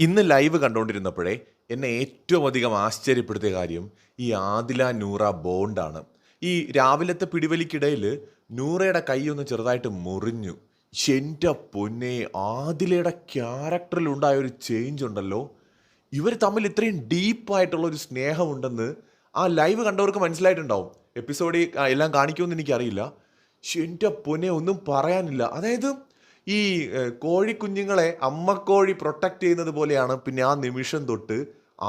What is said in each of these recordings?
ഇന്ന് ലൈവ് കണ്ടുകൊണ്ടിരുന്നപ്പോഴേ എന്നെ ഏറ്റവും അധികം ആശ്ചര്യപ്പെടുത്തിയ കാര്യം ഈ ആദില നൂറ ബോണ്ടാണ്. ഈ രാവിലത്തെ പിടിവലിക്കിടയിൽ നൂറയുടെ കൈ ഒന്ന് ചെറുതായിട്ട് മുറിഞ്ഞു. എന്റെ പൊന്നെ ആദിലയുടെ ക്യാരക്ടറിൽ ഉണ്ടായ ഒരു ചേഞ്ച് ഉണ്ടല്ലോ. ഇവർ തമ്മിൽ ഇത്രയും ഡീപ്പായിട്ടുള്ള ഒരു സ്നേഹമുണ്ടെന്ന് ആ ലൈവ് കണ്ടവർക്ക് മനസ്സിലായിട്ടുണ്ടാവും. എപ്പിസോഡിൽ എല്ലാം കാണിക്കുമെന്ന് എനിക്കറിയില്ല. എന്റെ പൊന്നെ ഒന്നും പറയാനില്ല. അതായത് ഈ കോഴിക്കുഞ്ഞുങ്ങളെ അമ്മക്കോഴി പ്രൊട്ടക്ട് ചെയ്യുന്നത് പോലെയാണ് പിന്നെ ആ നിമിഷം തൊട്ട്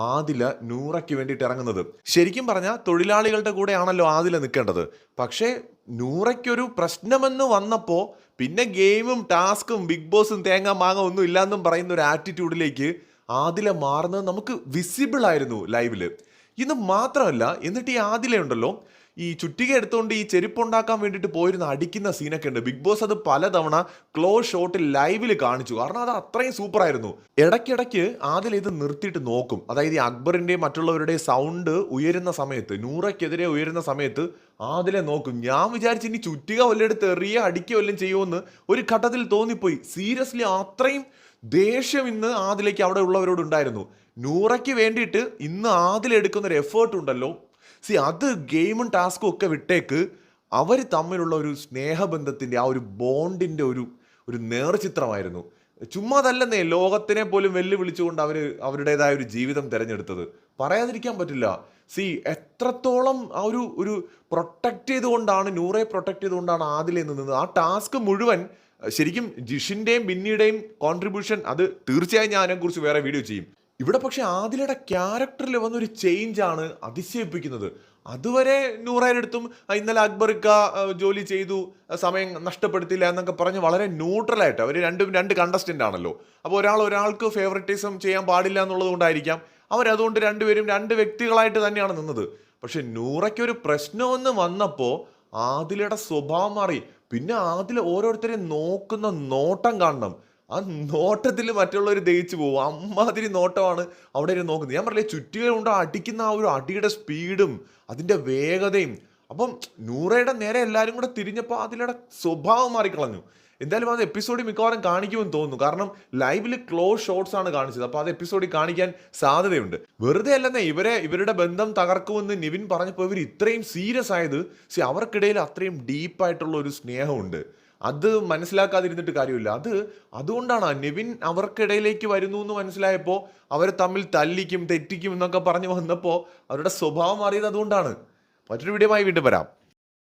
ആദില നൂറയ്ക്ക് വേണ്ടിയിട്ട് ഇറങ്ങുന്നത്. ശരിക്കും പറഞ്ഞാൽ തൊഴിലാളികളുടെ കൂടെയാണല്ലോ ആദില നിൽക്കേണ്ടത്. പക്ഷേ നൂറയ്ക്കൊരു പ്രശ്നമെന്ന് വന്നപ്പോൾ പിന്നെ ഗെയിമും ടാസ്കും ബിഗ് ബോസും തേങ്ങ മാങ്ങ ഒന്നും ഇല്ലാന്നും പറയുന്ന ഒരു ആറ്റിറ്റ്യൂഡിലേക്ക് ആദില മാറുന്നത് നമുക്ക് വിസിബിൾ ആയിരുന്നു ലൈവിൽ. ഇത് മാത്രമല്ല എന്നിട്ട് ഈ ആദില ഉണ്ടല്ലോ ഈ ചുറ്റിക എടുത്തുകൊണ്ട് ഈ ചെരുപ്പുണ്ടാക്കാൻ വേണ്ടിയിട്ട് പോയിരുന്ന അടിക്കുന്ന സീനൊക്കെ ഉണ്ട്. ബിഗ് ബോസ് അത് പലതവണ ക്ലോസ് ഷോട്ടിൽ ലൈവിൽ കാണിച്ചു. കാരണം അത് അത്രയും സൂപ്പർ ആയിരുന്നു. ഇടയ്ക്കിടയ്ക്ക് ആദ്യം ഇത് നിർത്തിയിട്ട് നോക്കും. അതായത് ഈ അക്ബറിന്റെയും മറ്റുള്ളവരുടെയും സൗണ്ട് ഉയരുന്ന സമയത്ത് നൂറയ്ക്കെതിരെ ഉയരുന്ന സമയത്ത് ആദിലെ നോക്കും. ഞാൻ വിചാരിച്ചു ഇനി ചുറ്റിക വല്ലെടുത്ത് എറിയ അടിക്കുക വല്ലതും ചെയ്യുമെന്ന് ഒരു ഘട്ടത്തിൽ തോന്നിപ്പോയി. സീരിയസ്ലി അത്രയും ദേഷ്യം ഇന്ന് ആദിലേക്ക് അവിടെ ഉള്ളവരോട് ഉണ്ടായിരുന്നു. നൂറയ്ക്ക് വേണ്ടിയിട്ട് ഇന്ന് ആദിലെടുക്കുന്ന ഒരു എഫേർട്ട് ഉണ്ടല്ലോ. സി അത് ഗെയിമും ടാസ്കും ഒക്കെ വിട്ടേക്ക് അവർ തമ്മിലുള്ള ഒരു സ്നേഹബന്ധത്തിന്റെ ആ ഒരു ബോണ്ടിന്റെ ഒരു ഒരു നേർചിത്രമായിരുന്നു ചുമ്മാതല്ലെന്നേ ലോകത്തിനെ പോലും വെല്ലുവിളിച്ചുകൊണ്ട് അവർ അവരുടേതായ ഒരു ജീവിതം തിരഞ്ഞെടുത്തത്. പറയാതിരിക്കാൻ പറ്റില്ല. സി എത്രത്തോളം ആ ഒരു ഒരു പ്രൊട്ടക്റ്റ് ചെയ്തുകൊണ്ടാണ് നൂറെ പ്രൊട്ടക്റ്റ് ചെയ്തുകൊണ്ടാണ് ആദിലെ നിന്നത്. ആ ടാസ്ക് മുഴുവൻ ശരിക്കും ജിഷിന്റെയും ബിന്നിയുടെയും കോൺട്രിബ്യൂഷൻ അത് തീർച്ചയായും ഞാൻ അതിനെക്കുറിച്ച് വേറെ വീഡിയോ ചെയ്യും. ഇവിടെ പക്ഷെ ആദിലയുടെ ക്യാരക്ടറിൽ വന്നൊരു ചേഞ്ച് ആണ് അതിശയിപ്പിക്കുന്നത്. അതുവരെ നൂറയുടെ അടുത്തും ഇന്നലെ അക്ബർക്ക ജോലി ചെയ്തു സമയം നഷ്ടപ്പെടുത്തില്ല എന്നൊക്കെ പറഞ്ഞ് വളരെ ന്യൂട്രലായിട്ട് അവർ രണ്ടും രണ്ട് കണ്ടസ്റ്റന്റ് ആണല്ലോ. അപ്പോൾ ഒരാൾ ഒരാൾക്ക് ഫേവററ്റിസം ചെയ്യാൻ പാടില്ല എന്നുള്ളത് കൊണ്ടായിരിക്കാം അവരതുകൊണ്ട് രണ്ടുപേരും രണ്ട് വ്യക്തികളായിട്ട് തന്നെയാണ് നിന്നത്. പക്ഷെ നൂറയ്ക്ക് ഒരു പ്രശ്നമെന്ന് വന്നപ്പോൾ ആദിലയുടെ സ്വഭാവം മാറി. പിന്നെ ആദില ഓരോരുത്തരെയും നോക്കുന്ന നോട്ടം കാണണം. ആ നോട്ടത്തിൽ മറ്റുള്ളവർ ദഹിച്ചു പോകും. അമ്മാതിരി നോട്ടമാണ് അവിടെ ഇരുന്ന് നോക്കുന്നത്. ഞാൻ പറഞ്ഞില്ലേ ചുറ്റുകൾ കൊണ്ട് അടിക്കുന്ന ആ ഒരു അടിയുടെ സ്പീഡും അതിന്റെ വേഗതയും. അപ്പം നൂറയുടെ നേരെ എല്ലാവരും കൂടെ തിരിഞ്ഞപ്പോൾ അതിലൂടെ സ്വഭാവം മാറിക്കളഞ്ഞു. എന്തായാലും അത് എപ്പിസോഡിൽ മിക്കവാറും കാണിക്കുമെന്ന് തോന്നുന്നു. കാരണം ലൈവിൽ ക്ലോസ് ഷോട്ട്സ് ആണ് കാണിച്ചത്. അപ്പോൾ അത് എപ്പിസോഡിൽ കാണിക്കാൻ സാധ്യതയുണ്ട്. വെറുതെ അല്ലെന്നേ ഇവരെ ഇവരുടെ ബന്ധം തകർക്കുമെന്ന് നിവിൻ പറഞ്ഞപ്പോൾ ഇവർ ഇത്രയും സീരിയസ് ആയത്. സി അവർക്കിടയിൽ അത്രയും ഡീപ്പായിട്ടുള്ള ഒരു സ്നേഹമുണ്ട്. അത് മനസ്സിലാക്കാതിരുന്നിട്ട് കാര്യമില്ല. അത് അതുകൊണ്ടാണ് നിവിൻ അവർക്കിടയിലേക്ക് വരുന്നു എന്ന് മനസ്സിലായപ്പോൾ അവർ തമ്മിൽ തല്ലിക്കും തെറ്റിക്കും എന്നൊക്കെ പറഞ്ഞു വന്നപ്പോൾ അവരുടെ സ്വഭാവം മാറിയത് അതുകൊണ്ടാണ്. മറ്റൊരു വീഡിയോമായി വീണ്ടും വരാം.